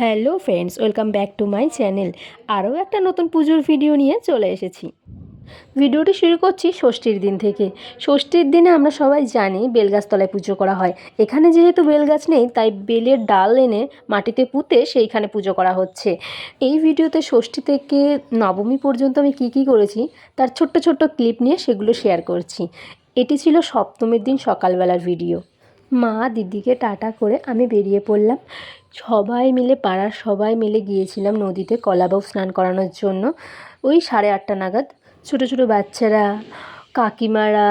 Hello friends, welcome back to my channel. আরও একটা নতুন পুজোর ভিডিও নিয়ে চলে এসেছি। ভিডিওটি শুরু করছি ষষ্ঠীর দিন থেকে। ষষ্ঠীর দিনে আমরা সবাই জানি বেলগাছতলায় পুজো করা হয়। এখানে যেহেতু বেলগাছ নেই, তাই বেলের ডাল এনে মাটিতে পুঁতে সেইখানে পুজো করা হচ্ছে। এই ভিডিওতে ষষ্ঠী থেকে নবমী পর্যন্ত আমি কি কি করেছি, তার ছোট্ট ছোট্ট ক্লিপ নিয়ে সেগুলো শেয়ার করছি। এটি ছিল সপ্তমীর দিন সকালবেলার ভিডিও। মা দিদিকে টাটা করে আমি বেরিয়ে পড়লাম। সবাই মিলে পাড়ার সবাই মিলে গিয়েছিলাম নদীতে কলাবাউ স্নান করানোর জন্য। ওই সাড়ে আটটা নাগাদ ছোটো ছোটো বাচ্চারা, কাকিমারা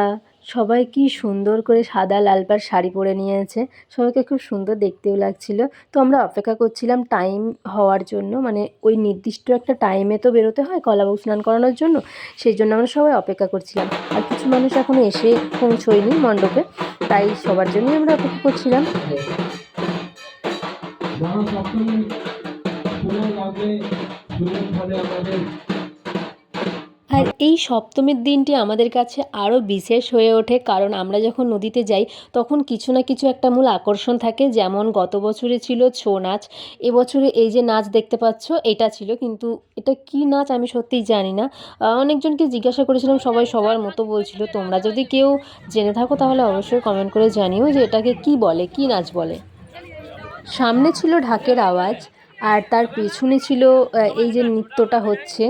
সবাই কি সুন্দর করে সাদা লাল পাড় শাড়ি পরে নিয়েছে। সবাইকে খুব সুন্দর দেখতেও লাগছিল। তো আমরা অপেক্ষা করছিলাম টাইম হওয়ার জন্য মানে ওই নির্দিষ্ট একটা টাইমে তো বেরোতে হয় কলাবাউ স্নান করানোর জন্য। সেই জন্য আমরা সবাই অপেক্ষা করছিলাম। আর কিছু মানুষ এখনও এসে পৌঁছয়নি মণ্ডপে। তাই সবার জন্যই আমরা অপেক্ষা করছিলাম। আমাদের আর এই সপ্তমীর দিনটি আমাদের কাছে আরও বিশেষ হয়ে ওঠে, কারণ আমরা যখন নদীতে যাই, তখন কিছু না কিছু একটা মূল আকর্ষণ থাকে, যেমন গত বছরে ছিল ছৌ নাচ এবছরে এই যে নাচ দেখতে পাচ্ছ, এটা ছিল, কিন্তু এটা কি নাচ আমি সত্যিই জানি না। অনেকজনকে জিজ্ঞাসা করেছিলাম, সবাই সবার মতো বলছিল, তোমরা যদি কেউ জেনে থাকো তাহলে অবশ্যই কমেন্ট করে জানিও যে এটাকে কি বলে, কি নাচ বলে। সামনে ছিল ঢাকের আওয়াজ আর তার পেছনে ছিল এই যে নৃত্যটা হচ্ছে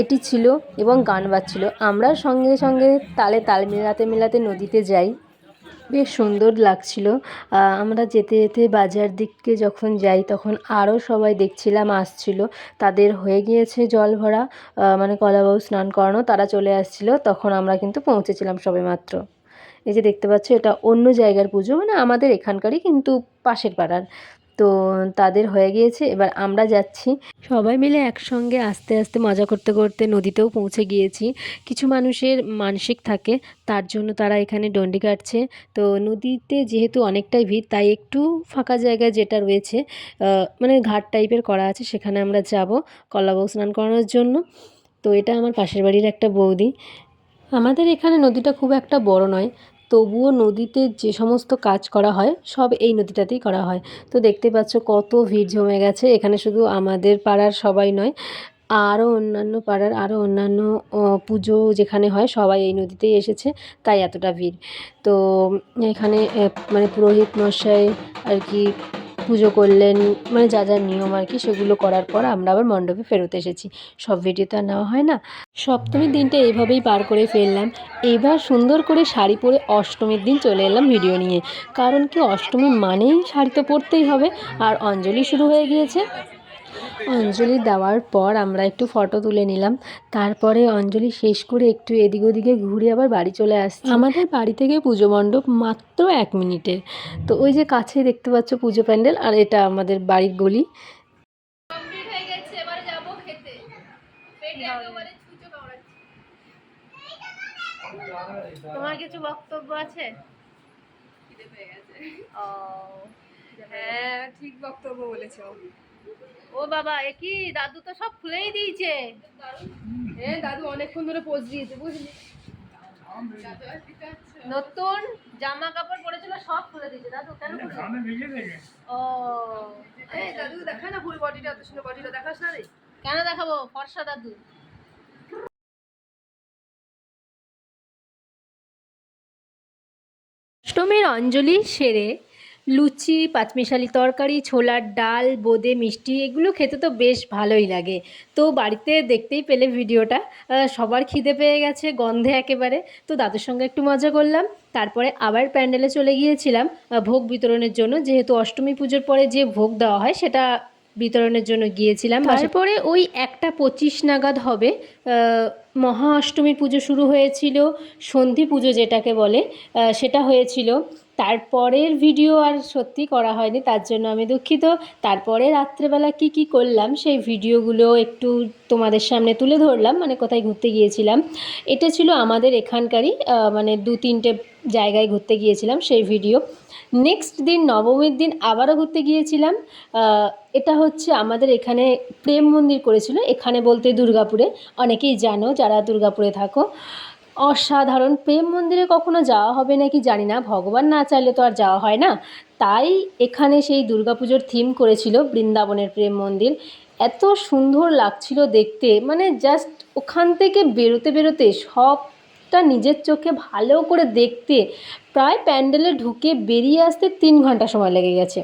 এটি ছিল এবং গান বাজছিল। আমরা সঙ্গে সঙ্গে তালে তাল মেলাতে মেলাতে নদীতে যাই। বেশ সুন্দর লাগছিল। আমরা যেতে যেতে বাজার দিকে যখন যাই, তখন আরও সবাই দেখছিলাম, আসছিল। তাদের হয়ে গিয়েছে জল ভরা মানে কলাবাবু স্নান করানো, তারা চলে আসছিল। তখন আমরা কিন্তু পৌঁছেছিলাম সবে মাত্র এই যে দেখতে পাচ্ছ, এটা অন্য জায়গার পুজো মানে আমাদের এখানকারই কিন্তু পাশের পাড়ার। তো তাদের হয়ে গিয়েছে। এবার আমরা যাচ্ছি। সবাই মিলে একসঙ্গে আস্তে আস্তে মজা করতে করতে নদীতেও পৌঁছে গিয়েছি। কিছু মানুষের মানসিক থাকে, তার জন্য তারা এখানে ডন্ডি কাটছে। তো নদীতে যেহেতু অনেকটাই ভিড়, তাই একটু ফাঁকা জায়গা যেটা রয়েছে মানে ঘাট টাইপের করা আছে, সেখানে আমরা যাব কলাবউ স্নান করানোর জন্য। তো এটা আমার পাশের বাড়ির একটা বৌদি। আমাদের এখানে নদীটা খুব একটা বড় নয় তবুও নদীতে যে সমস্ত কাজ করা হয়, সব এই নদীটাতেই করা হয়। তো দেখতে পাচ্ছ কত ভিড় জমে গেছে। এখানে শুধু আমাদের পাড়ার সবাই নয়, আরও অন্যান্য পাড়ার, আরও অন্যান্য পুজো যেখানে হয়, সবাই এই নদীতেই এসেছে। তাই এতটা ভিড়। তো এখানে মানে পুরোহিত মশাই আর কি পুজো করলেন মানে যা যা নিয়ম আর কি সেগুলো করার পর আমরা আবার মণ্ডপে ফেরত এসেছি। সব ভিডিও তো আর নেওয়া হয় না? সপ্তমীর দিনটা এইভাবেই পার করে ফেললাম। এবার সুন্দর করে শাড়ি পরে অষ্টমীর দিন চলে এলাম ভিডিও নিয়ে। কারণ কি অষ্টমী মানেই শাড়ি তো পরতেই হবে। আর অঞ্জলি শুরু হয়ে গিয়েছে। অঞ্জলি দেওয়ার পর আমরা একটু ফটো তুলে নিলাম। তারপরে অঞ্জলি শেষ করে একটু এদিক ওদিকে ঘুরে আবার বাড়ি চলে আসছি। আমাদের বাড়ি থেকে পুজো মণ্ডপ মাত্র এক মিনিটের তো ওই যে কাছে দেখতে পাচ্ছ পুজো প্যান্ডেল আর এটা আমাদের বাড়ির গলি। কমপ্লিট হয়ে গেছে এবারে যাব খেতে। পেটে একেবারে ছুঁচো কামড়াচ্ছে। তোমার কিছু বক্তব্য আছে? হ্যাঁ ঠিক বক্তব্য বলেছ। ও বাবা এ কি? দাদু তো সব খুলেই দিয়েছে। হ্যাঁ দাদু অনেকক্ষণ ধরে পোজ দিয়েছে বুঝলি? নতুন জামা কাপড় পরেছিল সব খুলে দিয়েছে। দাদু কেন? ও। এই দাদু দেখা না ফুল বডিটা এত সুন্দর বডিটা দেখাস না রে। কেন দেখাবো? ফর্সা দাদু। অষ্টমীর অঞ্জলি সেরে লুচি পাঁচমিশালি তরকারি ছোলার ডাল বোঁদে মিষ্টি এগুলো খেতে তো বেশ ভালোই লাগে। তো বাড়িতে দেখতেই পেলে ভিডিওটা। সবার খিদে পেয়ে গেছে গন্ধে একেবারে। তো দাদুর সঙ্গে একটু মজা করলাম। তারপরে আবার প্যান্ডেলে চলে গিয়েছিলাম ভোগ বিতরণের জন্য। যেহেতু অষ্টমী পুজোর পরে যে ভোগ দেওয়া হয় সেটা বিতরণের জন্য গিয়েছিলাম। তারপরে ওই একটা পঁচিশ নাগাদ হবে মহা অষ্টমীর পুজো শুরু হয়েছিল সন্ধি পুজো যেটাকে বলে সেটা হয়েছিল। তারপরের ভিডিও আর সত্যি করা হয়নি, তার জন্য আমি দুঃখিত। তারপরে রাত্রেবেলা কি কি করলাম, সেই ভিডিওগুলো একটু তোমাদের সামনে তুলে ধরলাম মানে কোথায় ঘুরতে গিয়েছিলাম। এটা ছিল আমাদের এখানকারই মানে দু তিনটে জায়গায় ঘুরতে গিয়েছিলাম সেই ভিডিও নেক্সট দিন, নবমীর দিন আবারও ঘুরতে গিয়েছিলাম। এটা হচ্ছে আমাদের এখানে প্রেম মন্দির করেছিল, এখানে বলতে দুর্গাপুরে। অনেকেই জানো যারা দুর্গাপুরে থাকো। অসাধারণ প্রেম মন্দিরে কখনো যাওয়া হবে নাকি জানি না, ভগবান না চাইলে তো আর যাওয়া হয় না। তাই এখানে সেই দুর্গাপুজোর থিম করেছিল বৃন্দাবনের প্রেম মন্দির। এত সুন্দর লাগছিল দেখতে মানে জাস্ট ওখান থেকে বেরোতে বেরোতে সবটা নিজের চোখে ভালো করে দেখতে, প্রায় প্যান্ডেলে ঢুকে বেরিয়ে আসতে তিন ঘণ্টা সময় লেগে গেছে।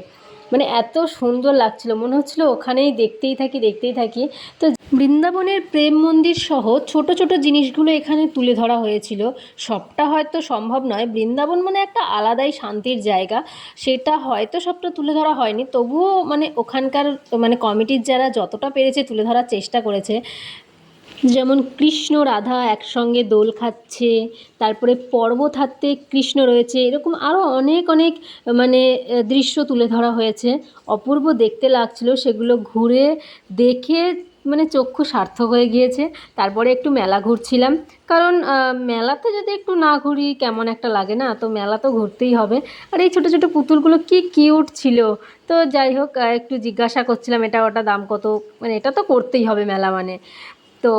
মানে এত সুন্দর লাগছিল। মনে হচ্ছিল ওখানেই দেখতেই থাকি দেখতেই থাকি। তো বৃন্দাবনের প্রেম মন্দির সহ ছোট ছোট জিনিসগুলো এখানে তুলে ধরা হয়েছিল। সবটা হয়তো সম্ভব নয়। বৃন্দাবন মানে একটা আলাদাই শান্তির জায়গা। সেটা হয়তো সবটা তুলে ধরা হয়নি। তবুও মানে ওখানকার মানে কমিটির যারা যতটা পেরেছে তুলে ধরার চেষ্টা করেছে। যেমন কৃষ্ণ রাধা একসঙ্গে দোল খাচ্ছে, তারপরে পর্বত হাতে কৃষ্ণ রয়েছে, এরকম আরও অনেক অনেক মানে দৃশ্য তুলে ধরা হয়েছে। অপূর্ব দেখতে লাগছিল, সেগুলো ঘুরে দেখে মানে চক্ষু সার্থক হয়ে গিয়েছে। তারপরে একটু মেলা ঘুরছিলাম। কারণ মেলাতে যদি একটু না ঘুরি, কেমন একটা লাগে না? তো মেলা তো ঘুরতেই হবে। আর এই ছোটো ছোটো পুতুলগুলো কি কিউট ছিল? তো যাই হোক একটু জিজ্ঞাসা করছিলাম, এটা ওটা দাম কত? মানে এটা তো করতেই হবে মেলা মানে। তো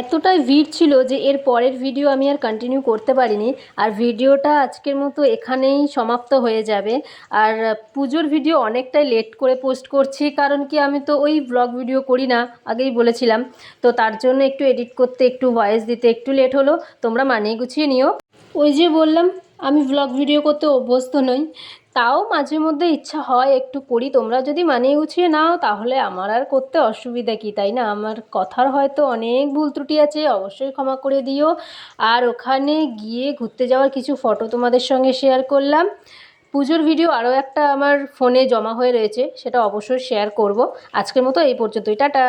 এতটাই ভিড় ছিল যে এর পরের ভিডিও আমি আর কন্টিনিউ করতে পারিনি। আর ভিডিওটা আজকের মতো এখানেই সমাপ্ত হয়ে যাবে। আর পুজোর ভিডিও অনেকটাই লেট করে পোস্ট করছি, কারণ কি আমি তো ওই ব্লগ ভিডিও করি না, আগেই বলেছিলাম। তো তার জন্য একটু এডিট করতে, একটু ভয়েস দিতে একটু লেট হলো। তোমরা মানিয়ে গুছিয়ে নিও। ওই যে বললাম, আমি ব্লগ ভিডিও করতে অভ্যস্ত নই। তাও মাঝে মধ্যে ইচ্ছা হয়, একটু করি। তোমরা যদি মানিয়ে গুছিয়ে নাও, তাহলে আমার আর করতে অসুবিধা কি, তাই না? আমার কথার হয়তো অনেক ভুল ত্রুটি আছে, অবশ্যই ক্ষমা করে দিও। আর ওখানে গিয়ে ঘুরতে যাওয়ার কিছু ফটো তোমাদের সঙ্গে শেয়ার করলাম। পুজোর ভিডিও আরও একটা আমার ফোনে জমা হয়ে রয়েছে, সেটা অবশ্যই শেয়ার করব। আজকের মতো এই পর্যন্তই, টাটা!